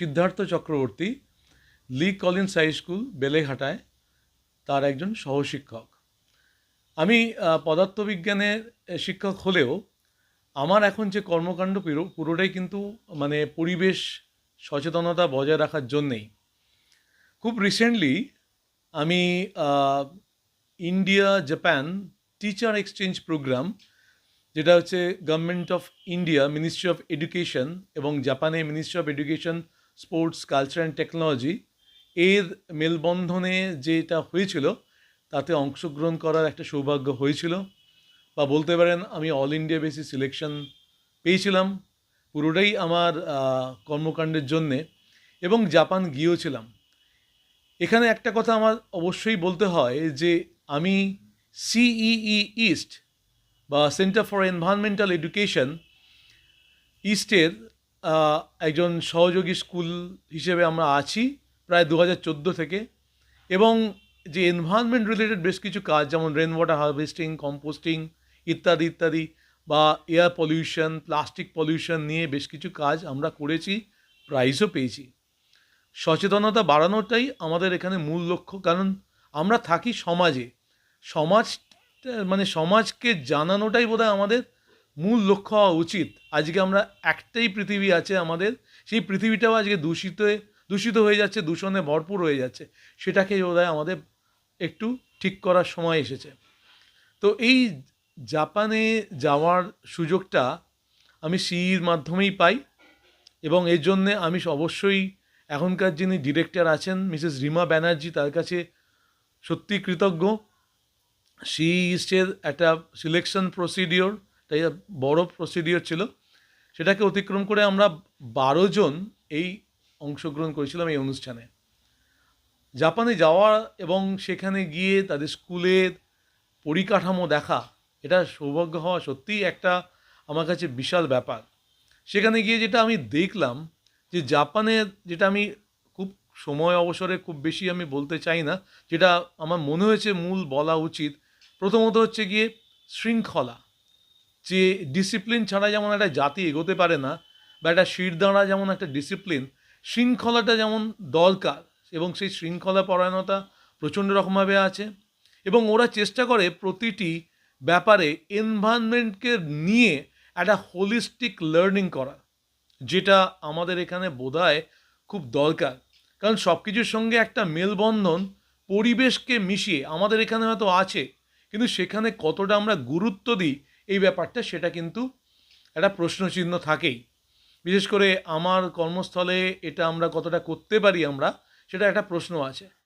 Siddhartha Chakraborty, Lee Collins high school, বেলেঘাটায় তার একজন সহশিক্ষক। আমি পদার্থবিজ্ঞানের শিক্ষক হলেও আমার এখন যে কর্মকাণ্ড পুরো- পুরোটাই কিন্তু মানে পরিবেশ সচেতনতা বজায় রাখার জন্যেই। খুব রিসেন্টলি আমি India Japan teacher exchange programme যেটা হচ্ছে government of India ministry of education এবং জাপানের ministry of education sports, culture and technology এর মেলবন্ধনে যেটা হয়েছিল, তাতে অংশগ্রহণ করার একটা সৌভাগ্য হয়েছিল। বা বলতে পারেন, আমি অল ইন্ডিয়া বেসিস সিলেকশন পেয়েছিলাম। পুরোটাই আমার কর্মকাণ্ডের জন্যে এবং জাপান গিয়েওছিলাম এখানে একটা কথা আমার অবশ্যই বলতে হয় যে, আমি সিইই ইস্ট বা সেন্টার ফর এনভায়রনমেন্টাল এডুকেশন ইস্টের একজন সহযোগী স্কুল হিসেবে আমরা আছি প্রায় দু হাজার চোদ্দ থেকে। এবং যে এনভায়রনমেন্ট রিলেটেড বেশ কিছু কাজ, যেমন রেন ওয়াটার হারভেস্টিং কম্পোস্টিং ইত্যাদি ইত্যাদি বা এয়ার পলিউশন প্লাস্টিক পলিউশন নিয়ে বেশ কিছু কাজ আমরা করেছি প্রাইজও পেয়েছি। সচেতনতা বাড়ানোটাই আমাদের এখানে মূল লক্ষ্য, কারণ আমরা থাকি সমাজে। সমাজ মানে সমাজকে জানানোটাই বোধহয় আমাদের মূল লক্ষ্য হওয়া উচিত। আজকে আমরা একটাই পৃথিবী আছে আমাদের, সেই পৃথিবীটাও আজকে দূষিত দূষিত হয়ে যাচ্ছে, দূষণে ভরপুর হয়ে যাচ্ছে। সেটাকে বোধহয় আমাদের একটু ঠিক করার সময় এসেছে। তো এই জাপানে যাওয়ার সুযোগটা আমি সিইর মাধ্যমেই পাই এবং এর জন্যে আমি অবশ্যই এখনকার যিনি ডিরেক্টর আছেন, মিসেস রিমা ব্যানার্জি, তার কাছে সত্যি কৃতজ্ঞ। সি ইস্টের একটা সিলেকশন প্রসিডিওর তাই বড় প্রসিডিওর ছিল। সেটাকে অতিক্রম করে আমরা বারো জন এই অংশগ্রহণ করেছিলাম এই অনুষ্ঠানে। জাপানে যাওয়া এবং সেখানে গিয়ে তাদের স্কুলের পরিকাঠামো দেখা, এটা সৌভাগ্য হওয়া সত্যিই একটা আমার কাছে বিশাল ব্যাপার। সেখানে গিয়ে যেটা আমি দেখলাম যে জাপানের যেটা আমি খুব সময় অবসরে খুব বেশি আমি বলতে চাই না, যেটা আমার মনে হয়েছে মূল বলা উচিত, প্রথমত হচ্ছে গিয়ে শৃঙ্খলা। যে ডিসিপ্লিন ছাড়া যেমন একটা জাতি এগোতে পারে না বা একটা শিরদাঁড়া যেমন একটা ডিসিপ্লিন শৃঙ্খলাটা যেমন দরকার এবং সেই শৃঙ্খলা পরায়ণতা প্রচণ্ড রকমভাবে আছে এবং ওরা চেষ্টা করে প্রতিটি ব্যাপারে এনভায়রনমেন্টকে নিয়ে একটা হোলিস্টিক লার্নিং করা, যেটা আমাদের এখানে বোধহয় খুব দরকার। কারণ সব কিছুর সঙ্গে একটা মেলবন্ধন পরিবেশকে মিশিয়ে আমাদের এখানে হয়তো আছে, কিন্তু সেখানে কতটা আমরা গুরুত্ব দিই এই ব্যাপারটা সেটা কিন্তু একটা প্রশ্নচিহ্ন থাকেই। বিশেষ করে আমার কর্মস্থলে এটা আমরা কতটা করতে পারি আমরা, সেটা একটা প্রশ্ন আছে।